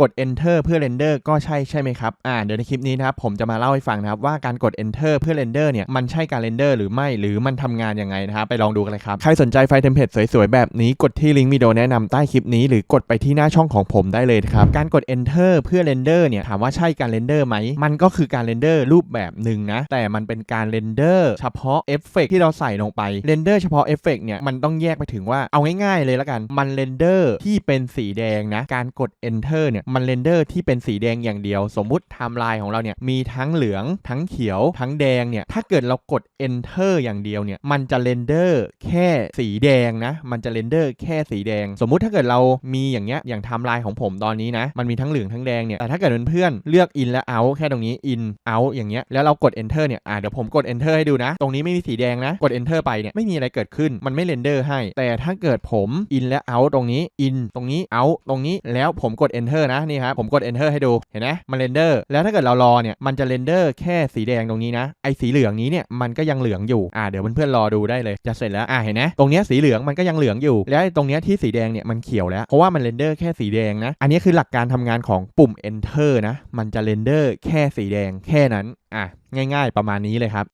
กด enter เพื่อ render ก็ใช่ใช่ไหมครับ อ่า เดี๋ยวในคลิปนี้นะครับผมจะมาเล่าให้ฟังนะครับว่าการกด enter เพื่อ render เนี่ยมันใช่การ render หรือไม่ หรือมันทำงานยังไงนะครับไปลองดูกันเลยครับ ใครสนใจไฟล์เทมเพลตสวยๆ แบบนี้กดที่ลิงก์วิดีโอแนะนำใต้คลิปนี้ หรือกดไปที่หน้าช่องของผมได้เลยครับ การกด enter เพื่อ render เนี่ยถามว่าใช่การ render ไหม มันก็คือการ render รูปแบบหนึ่งนะ แต่มันเป็นการ render เฉพาะเอฟเฟกที่เราใส่ลงไป render เฉพาะเอฟเฟกเนี่ยมันต้องแยกไปถึงว่าเอาง่ายๆเลยละกันมัน render ที่เป็นสีแดงนะการกด enter เนี่ยมัน render ที่เป็นสีแดงอย่างเดียว สมมุติไทม์ไลน์ของเราเนี่ยมีทั้งเหลืองทั้งเขียวทั้งแดงเนี่ยถ้าเกิดเรากด enter อย่างเดียวเนี่ยมันจะ render แค่สีแดงนะมันจะ render แค่สีแดง สมมุติถ้าเกิดเรามีอย่างเงี้ยอย่างไทม์ไลน์ของผมตอนนี้นะมันมีทั้งเหลืองทั้งแดงเนี่ยแต่ถ้าเกิดเพื่อนเลือก in และ out แค่ตรงนี้ in out อย่างเงี้ยแล้วเรากด enter เนี่ยอ่าเดี๋ยวผมกด enter ให้ดูนะ ตรงนี้ไม่มีสีแดงนะกด enter ไปเนี่ยไม่มีอะไรเกิดขึ้นมันไม่ render ให้ แต่ถ้าเกิดผม in และ out ตรงนี้ in ตรงนี้ out ตรงนี้แล้วผมกด enter นะนี่ครับผมกด enter ให้ดูเห็นไหมมัน render แล้วถ้าเกิดเรารอเนี่ยมันจะ render แค่สีแดงตรงนี้นะไอ้สีเหลืองนี้เนี่ยมันก็ยังเหลืองอยู่อ่าเดี๋ยวเพื่อนๆรอดูได้เลยจะเสร็จแล้วอ่าเห็นไหมตรงนี้สีเหลืองมันก็ยังเหลืองอยู่ แล้วตรงนี้ที่สีแดงเนี่ยมันเขียวแล้วเพราะว่ามัน render แค่สีแดงนะอันนี้คือหลักการทำงานของปุ่ม enter นะมันจะ render แค่สีแดงแค่นั้นอะง่าย ๆ ประมาณนี้เลยครับ